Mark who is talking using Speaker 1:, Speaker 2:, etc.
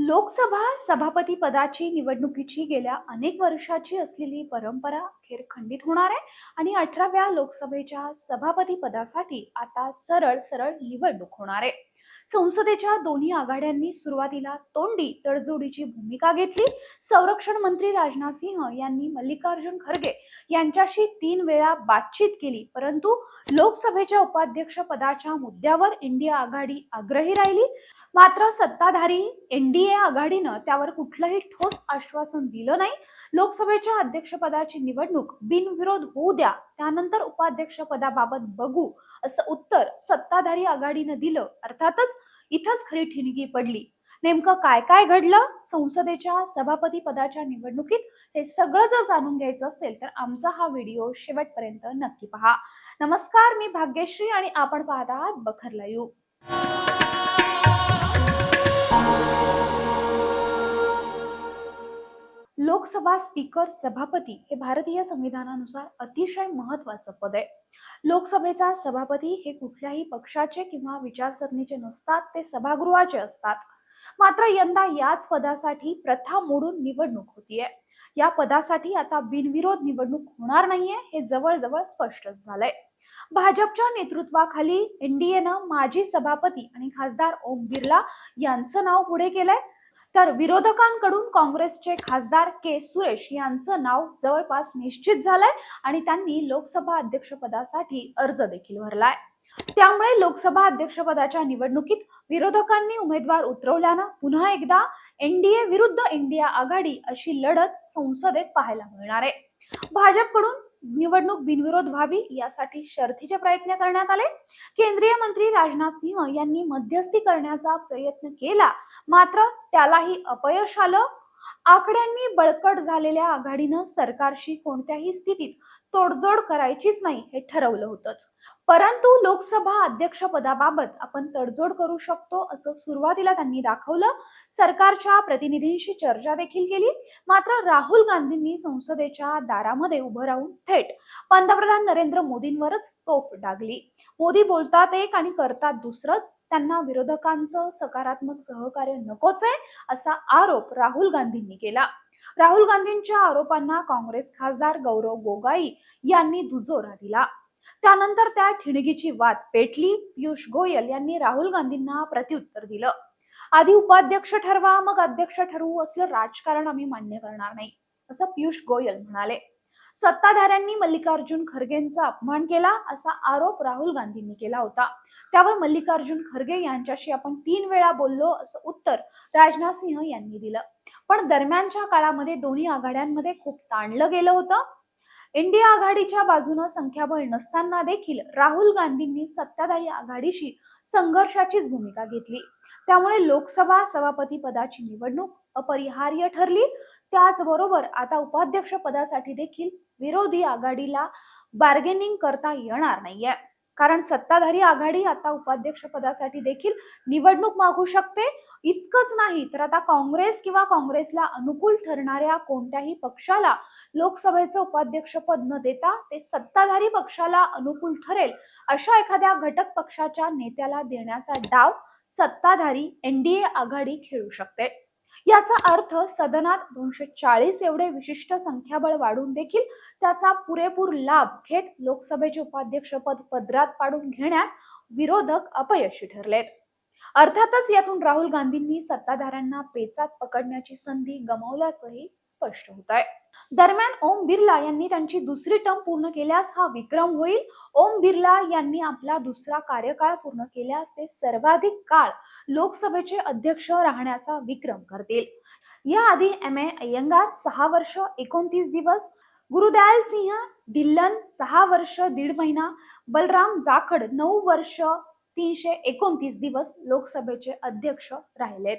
Speaker 1: लोकसभा सभापती पदाची निवडणुकीची गेल्या अनेक वर्षाची असलेली परंपरा अखेर खंडित होणार आहे आणि अठराव्या लोकसभेच्या सभापती पदासाठी आता सरळ सरळ निवडणूक होणार आहे. संसदेच्या दोन्ही आघाड्यांनी सुरुवातीला तोंडी तडजोडीची भूमिका घेतली. संरक्षण मंत्री राजनाथ सिंह यांनी मल्लिकार्जुन खरगे यांच्याशी तीन वेळा बातचीत केली परंतु लोकसभेच्या उपाध्यक्ष पदाच्या मुद्द्यावर इंडिया आघाडी आग्रही राहिली. मात्र सत्ताधारी एनडीए आघाडीनं त्यावर कुठलंही ठोस आश्वासन दिलं नाही. लोकसभेच्या अध्यक्षपदाची निवडणूक बिनविरोध होऊ द्या त्यानंतर उपाध्यक्षपदाबाबत बघू असं उत्तर सत्ताधारी आघाडीनं दिलं. अर्थातच इथंच खरी ठिणगी पडली. नेमकं काय काय घडलं? संसदेच्या सभापती पदाच्या निवडणुकीत हे सगळं जर जाणून घ्यायचं असेल तर आमचा हा व्हिडिओ शेवटपर्यंत नक्की पहा. नमस्कार मी भाग्यश्री आणि आपण पाहत आहात बखर लोकसभा स्पीकर सभापती हे भारतीय संविधानानुसार अतिशय महत्वाचं पद आहे. लोकसभेचा सभापती हे कुठल्याही पक्षाचे किंवा विचारसरणीचे नसतात ते सभागृहाचे असतात. मात्र यंदा याच पदासाठी प्रथा मोडून निवडणूक होतीये. या पदासाठी आता बिनविरोध निवडणूक होणार नाहीये हे जवळजवळ स्पष्टच झालंय. भाजपच्या नेतृत्वाखाली एनडीएनं माजी सभापती आणि खासदार ओम बिर्ला यांचं नाव पुढे केलंय. तर विरोधकांकडून काँग्रेसचे खासदार के सुरेश यांचं नाव जवळपास निश्चित झालंय आणि त्यांनी लोकसभा अध्यक्षपदासाठी अर्ज देखील भरलाय. त्यामुळे लोकसभा अध्यक्षपदाच्या निवडणुकीत विरोधकांनी उमेदवार उतरवल्यानं पुन्हा एकदा एनडीए विरुद्ध इंडिया आघाडी अशी लढत संसदेत पाहायला मिळणार आहे. भाजपकडून निवडणूक बिनविरोध व्हावी यासाठी शर्थीचे प्रयत्न करण्यात आले. केंद्रीय मंत्री राजनाथ सिंह यांनी मध्यस्थी करण्याचा प्रयत्न केला. मात्र त्यालाही अपयश आलं. आकड्यांनी बळकट झालेल्या आघाडीनं सरकारशी कोणत्याही स्थितीत तोडजोड करायचीच नाही हे ठरवलं होतंच. परंतु लोकसभा अध्यक्ष पदाबाबत आपण तडजोड करू शकतो असं सुरुवातीला त्यांनी दाखवलं. सरकारच्या प्रतिनिधींशी चर्चा देखील केली. मात्र राहुल गांधींनी संसदेच्या दारामध्ये उभं राहून थेट पंतप्रधान नरेंद्र मोदींवरच तोफ डागली. मोदी बोलतात एक आणि करतात दुसरंच. त्यांना विरोधकांचं सकारात्मक सहकार्य नकोच आहे असा आरोप राहुल गांधींनी केला. राहुल गांधींच्या आरोपांना काँग्रेस खासदार गौरव गोगाई यांनी दुजोरा दिला. त्यानंतर त्या ठिणगीची वाद पेटली पियुष गोयल यांनी राहुल गांधींना प्रत्युत्तर दिलं. आधी उपाध्यक्ष ठरवा मग अध्यक्ष ठरवू असलं राजकारण आम्ही मान्य करणार नाही असं पियुष गोयल म्हणाले. सत्ताधाऱ्यांनी मल्लिकार्जुन खरगेंचा अपमान केला असा आरोप राहुल गांधींनी केला होता. त्यावर मल्लिकार्जुन खरगे यांच्याशी आपण तीन वेळा बोललो असं उत्तर राजनाथ सिंह यांनी दिलं. पण दरम्यानच्या काळामध्ये दोन्ही आघाड्यांमध्ये खूप ताणलं गेलं होतं. इंडिया आघाडीच्या बाजूनं संख्याबळ नसताना देखील राहुल गांधींनी सत्ताधारी आघाडीशी संघर्षाचीच भूमिका घेतली. त्यामुळे लोकसभा सभापती पदाची निवडणूक अपरिहार्य ठरली. त्याचबरोबर आता उपाध्यक्ष पदासाठी देखील विरोधी आघाडीला बार्गेनिंग करता येणार नाहीये. कारण सत्ताधारी आघाडी आता उपाध्यक्ष पदासाठी देखील निवडणूक मागू शकते. इतकंच नाही तर आता काँग्रेस किंवा काँग्रेसला अनुकूल ठरणाऱ्या कोणत्याही पक्षाला लोकसभेचं उपाध्यक्षपद न देता ते सत्ताधारी पक्षाला अनुकूल ठरेल अशा एखाद्या घटक पक्षाच्या नेत्याला देण्याचा डाव सत्ताधारी एनडीए आघाडी खेळू शकते. याचा अर्थ सदनात दोनशे चाळीस एवढे विशिष्ट संख्याबळ वाढून देखील त्याचा पुरेपूर लाभ घेत लोकसभेचे उपाध्यक्षपद पदरात पाडून घेण्यात विरोधक अपयशी ठरलेत. अर्थातच यातून राहुल गांधींनी सत्ताधाऱ्यांना पेचात पकडण्याची संधी गमावल्याचंही स्पष्ट होत आहे. दरम्यान ओम बिर्ला यांनी त्यांची दुसरी टर्म पूर्ण केल्यास हा विक्रम होईल. ओम बिर्ला यांनी आपला दुसरा कार्यकाळ पूर्ण केल्यास ते सर्वाधिक काळ लोकसभेचे अध्यक्ष राहण्याचा विक्रम करतील. याआधी एम. ए. अय्यंगार सहा वर्ष एकोणतीस दिवस गुरुदयाल सिंह ढिल्लन सहा वर्ष दीड महिना बलराम जाखड नऊ वर्ष तीनशे एकोणतीस दिवस लोकसभेचे अध्यक्ष राहिलेत.